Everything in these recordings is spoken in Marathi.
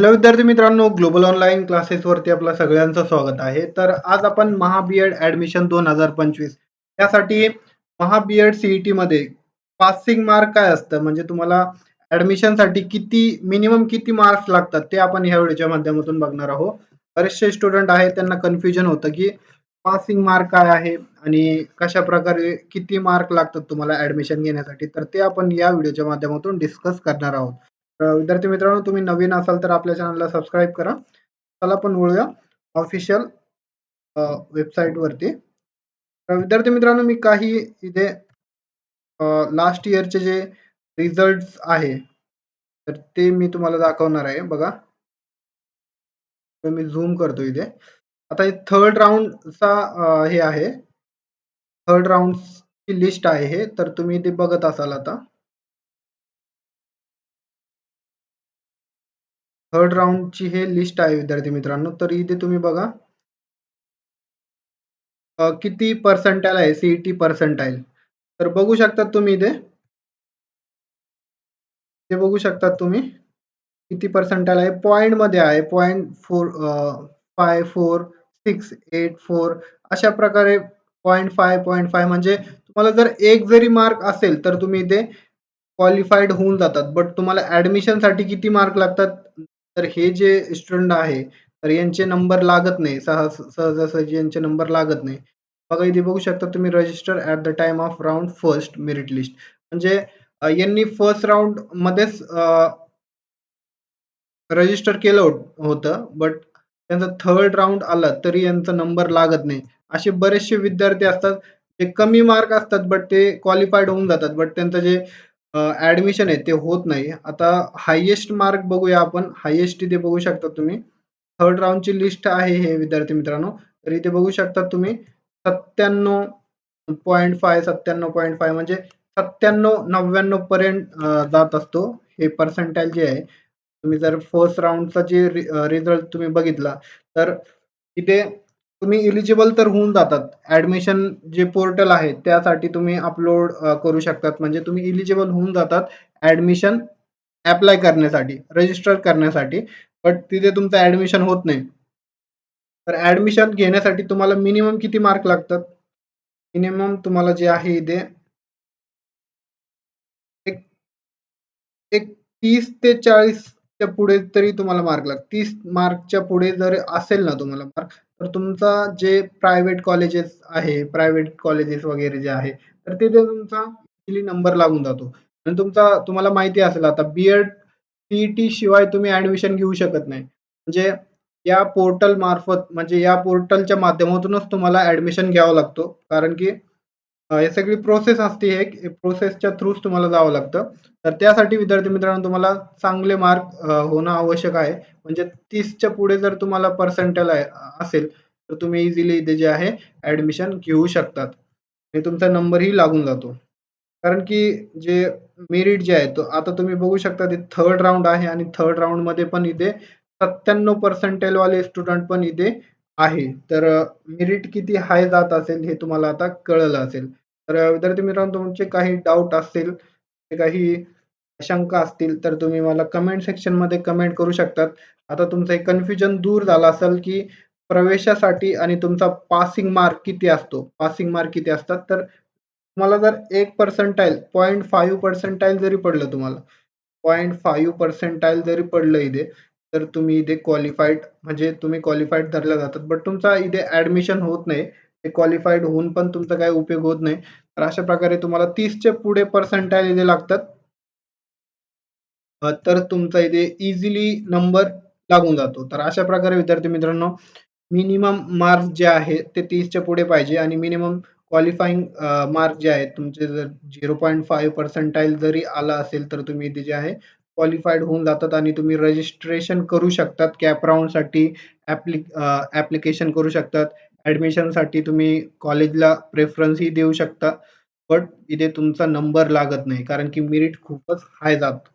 हॅलो विद्यार्थी मित्रांनो ग्लोबल ऑनलाईन क्लासेसवरती आपलं सगळ्यांचं स्वागत आहे. तर आज आपण महाबीएड ऍडमिशन दोन हजार पंचवीस. त्यासाठी महाबीएड सीईटी मध्ये पासिंग मार्क काय असतं? म्हणजे तुम्हाला ऍडमिशनसाठी किती मिनिमम किती मार्क्स लागतात ते आपण ह्या व्हिडिओच्या माध्यमातून बघणार आहोत. बरेचसे स्टुडंट आहेत त्यांना कन्फ्युजन होतं की पासिंग मार्क काय आहे आणि कशा प्रकारे किती मार्क लागतात तुम्हाला ऍडमिशन घेण्यासाठी. तर ते आपण या व्हिडिओच्या माध्यमातून डिस्कस करणार आहोत. विद्यार्थी मित्रांनो तुम्ही नवीन असाल तर आपल्या चॅनलला सबस्क्राईब करा. चला पण वळूया ऑफिशियल वेबसाईट वरती. तर विद्यार्थी मित्रांनो मी काही इथे लास्ट इयरचे जे रिझल्ट आहे तर ते मी तुम्हाला दाखवणार आहे. बघा. मी झूम करतो इथे. आता हे थर्ड राऊंडचा हे आहे. थर्ड राऊंडची लिस्ट आहे हे. तर तुम्ही ते बघत असाल आता. थर्ड राऊंडची हे लिस्ट आहे विद्यार्थी मित्रांनो. तर इथे तुम्ही बघा. किती पर्सेंटाईल आहे? सीईटी पर्सेंटाईल तर बघू शकतात तुम्ही इथे. ते बघू शकतात तुम्ही. किती पर्सेंटाईल आहे? पॉइंटमध्ये आहे. Point four five four six eight four अशा प्रकारे पॉइंट फाय पॉइंट फाय म्हणजे तुम्हाला जर एक जरी मार्क असेल तर तुम्ही इथे क्वालिफाईड होऊन जातात. बट तुम्हाला ऍडमिशनसाठी किती मार्क लागतात? तर हे जे स्टुडंट आहे तर यांचे नंबर लागत नाही. सहज सहजासहजी यांचे नंबर लागत नाही. बघा इथे बघू शकता तुम्ही register at the time of round first merit list म्हणजे यांनी फर्स्ट राऊंड मध्येच रजिस्टर केलं होतं बट त्यांचा थर्ड राऊंड आला तरी यांचा नंबर लागत नाही. असे बरेचसे विद्यार्थी असतात जे कमी मार्क असतात बट ते क्वालिफाईड होऊन जातात. बट त्यांचं जे ऍडमिशन आहे ते होत नाही. आता हायेस्ट मार्क बघूया आपण. हायेस्ट इथे बघू शकता तुम्ही. थर्ड राऊंडची लिस्ट आहे हे विद्यार्थी मित्रांनो. तर इथे बघू शकता तुम्ही सत्त्याण्णव पॉईंट फाय सत्त्याण्णव पॉईंट फाय म्हणजे सत्त्याण्णव नव्याण्णव पर्यंत जात असतो. हे पर्सेंटाईल जे आहे तुम्ही जर फर्स्ट राऊंडचा जे रिझल्ट तुम्ही बघितला तर इथे तुम्ही इलिजिबल तर होऊन जातात. ऍडमिशन जे पोर्टल आहे त्यासाठी तुम्ही अपलोड करू शकतात. म्हणजे तुम्ही इलिजिबल होऊन जातात ऍडमिशन अप्लाय करण्यासाठी रजिस्टर करण्यासाठी. बट तिथे तुमचं ऍडमिशन होत नाही. तर ऍडमिशन घेण्यासाठी तुम्हाला मिनिमम किती मार्क लागतात? मिनिमम तुम्हाला जे आहे इथे एक एक तीस ते चाळीसच्या पुढे तरी तुम्हाला मार्क लागतात. तीस मार्कच्या पुढे जर असेल ना तुम्हाला मार्क तर तुमचा जे प्रायव्हेट कॉलेजेस आहे प्रायव्हेट कॉलेजेस वगैरे जे आहे तर तिथे तुमचा इझिली नंबर लागून जातो. आणि तुमचा तुम्हाला माहिती असेल आता बी एड सीईटी शिवाय तुम्ही ऍडमिशन घेऊ शकत नाही. म्हणजे या पोर्टल मार्फत म्हणजे या पोर्टलच्या माध्यमातूनच तुम्हाला ऍडमिशन घ्यावं लागतो. कारण की हे सगळी प्रोसेस असते एक प्रोसेसच्या थ्रूच तुम्हाला जावं लागतं. तर त्यासाठी विद्यार्थी मित्रांनो तुम्हाला चांगले मार्क होणं आवश्यक आहे. म्हणजे तीसच्या पुढे जर तुम्हाला पर्सेंटेल असेल तर तुम्ही इझिली इथे जे आहे ऍडमिशन घेऊ शकतात. आणि तुमचा नंबरही लागून जातो. कारण की जे मेरिट जे आहे तो आता तुम्ही बघू शकता ते थर्ड राऊंड आहे आणि थर्ड राऊंडमध्ये पण इथे सत्त्याण्णव पर्सेंटेल वाले स्टुडंट पण इथे आहे. तर मेरिट किती हाय जात असेल हे तुम्हाला आता कळलं असेल. तर विद्यार्थी मित्रांनो तुमचे काही डाऊट असतील काही शंका असतील तर तुम्ही मला कमेंट सेक्शनमध्ये कमेंट करू शकतात. आता तुमचं एक कन्फ्युजन दूर झालं असेल की प्रवेशासाठी आणि तुमचा पासिंग मार्क किती असतो? पासिंग मार्क किती असतात? तर तुम्हाला जर एक पर्सेंटाईल पॉईंट फाईव्ह पर्सेंटाईल जरी पडलं तुम्हाला पॉईंट फाईव्ह पर्सेंटाईल जरी पडलं इथे तर तुम्ही इथे क्वालिफाईड म्हणजे तुम्ही क्वालिफाईड धरल्या जातात. बट तुमचा इथे ऍडमिशन होत नाही. ते क्वालिफाईड होऊन पण तुमचा काही उपयोग होत नाही. तर अशा प्रकारे तुम्हाला तीसच्या पुढे पर्सेंटाईल इथे लागतात. तर तुमचा इथे इझिली नंबर लागून जातो. तर अशा प्रकारे विद्यार्थी मित्रांनो मिनिमम मार्क्स जे आहे ते तीसच्या पुढे पाहिजे आणि मिनिमम क्वालिफाईंग मार्क जे आहेत तुमचे जर झिरो पॉईंट फाईव्ह पर्सेंटाईल जरी आला असेल तर तुम्ही इथे जे आहे क्वालिफाईड होऊन जातात आणि तुम्ही रजिस्ट्रेशन करू शकतात. कॅप राऊंडसाठी ॲप्लिक ॲप्लिकेशन करू शकतात. ॲडमिशनसाठी तुम्ही कॉलेजला प्रेफरन्सही देऊ शकता बट इथे तुमचा नंबर लागत नाही कारण की मेरिट खूपच हाय जात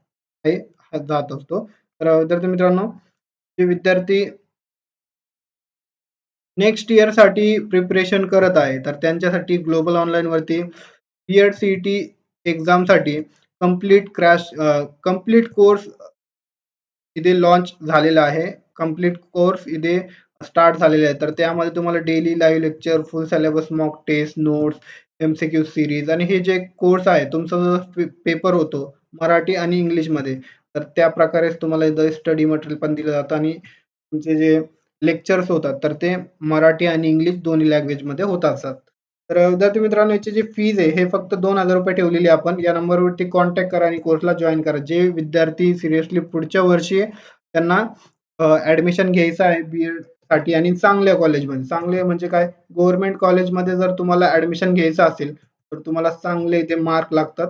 हाय जात असतो तर विद्यार्थी मित्रांनो जे विद्यार्थी नेक्स्ट इयरसाठी प्रिपरेशन करत आहे तर त्यांच्यासाठी ग्लोबल ऑनलाईनवरती बी एड सी टी एक्झामसाठी कंप्लीट क्रॅश कंप्लीट कोर्स इथे लॉन्च झालेला आहे. कंप्लीट कोर्स इथे स्टार्ट झालेले आहे. तर त्यामध्ये तुम्हाला daily live lecture, full syllabus, mock test, notes, MCQ आणि हे जे कोर्स आहे तुमचा जो पेपर होतो मराठी आणि इंग्लिशमध्ये तर त्या प्रकारेच तुम्हाला इथं स्टडी मटेरियल पण दिलं जातं आणि तुमचे जे लेक्चर्स होतात तर ते मराठी आणि इंग्लिश दोन्ही लँग्वेजमध्ये होत असतात. तर विद्यार्थी मित्रांनो याची जी फीज आहे हे फक्त ₹2000 ठेवलेली आहे आपण. या नंबरवरती कॉन्टॅक्ट करा आणि कोर्सला जॉईन करा. जे विद्यार्थी सिरियसली पुढच्या वर्षी त्यांना ॲडमिशन घ्यायचं आहे बी एड साठी आणि चांगल्या कॉलेजमध्ये. चांगले म्हणजे काय गव्हर्नमेंट कॉलेजमध्ये जर तुम्हाला ऍडमिशन घ्यायचं असेल तर तुम्हाला चांगले ते मार्क लागतात.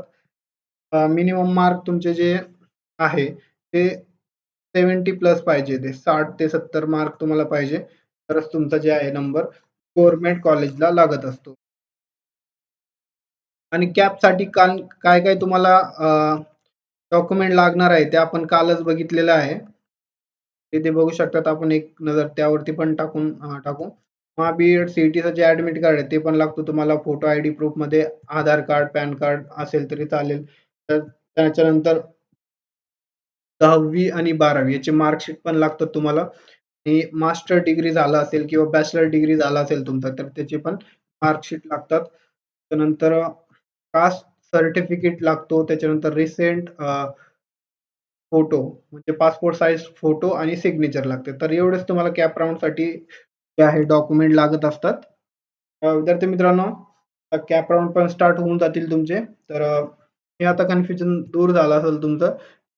मिनिमम मार्क तुमचे जे आहे ते 70 प्लस पाहिजे ते साठ ते 70 मार्क तुम्हाला पाहिजे. तरच तुमचा जे आहे नंबर गव्हर्नमेंट कॉलेजला लागत असतो. आणि कॅपसाठी काल काय-काय तुम्हाला डॉक्युमेंट लागणार आहे ते आपण कालच बघितलेलं आहे. तिथे बघू शकतात आपण एक नजर त्यावरती पण टाकून टाकू. मग बी-एड, सी-ई-टीचं जे ऍडमिट कार्ड आहे ते पण लागतो तुम्हाला. फोटो आयडी प्रूफमध्ये आधार कार्ड, पॅन कार्ड असेल तरी चालेल. तर त्याच्यानंतर 10वी आणि 12वी याची मार्कशीट पण लागतात तुम्हाला. आणि मास्टर डिग्री झाला असेल किंवा बॅचलर डिग्री झाला असेल तुमचा तर त्याची पण मार्कशीट लागतात. त्यानंतर कास्ट सर्टिफिकेट लागतो. त्याच्यानंतर रिसेंट फोटो म्हणजे पासपोर्ट साइज फोटो आणि सिग्नेचर लागते. तर एवढेच तुम्हाला कॅप राऊंडसाठी जे आहे डॉक्युमेंट लागत असतात. विद्यार्थी मित्रांनो कॅप राऊंड पण स्टार्ट होऊन जातील तुमचे. तर हे आता कन्फ्युजन दूर झालं असेल तुमचं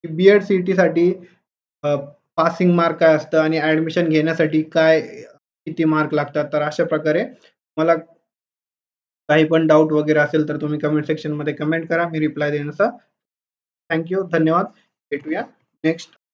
की बी-एड, सी टीसाठी पासिंग मार्क काय असतं आणि ॲडमिशन घेण्यासाठी काय किती मार्क लागतात. तर अशा प्रकारे मला काही पण डाऊट वगैरे असेल तर तुम्ही कमेंट सेक्शनमध्ये कमेंट करा. मी रिप्लाय देण्याचा थँक्यू धन्यवाद यू. धन्यवाद. भेटूया नेक्स्ट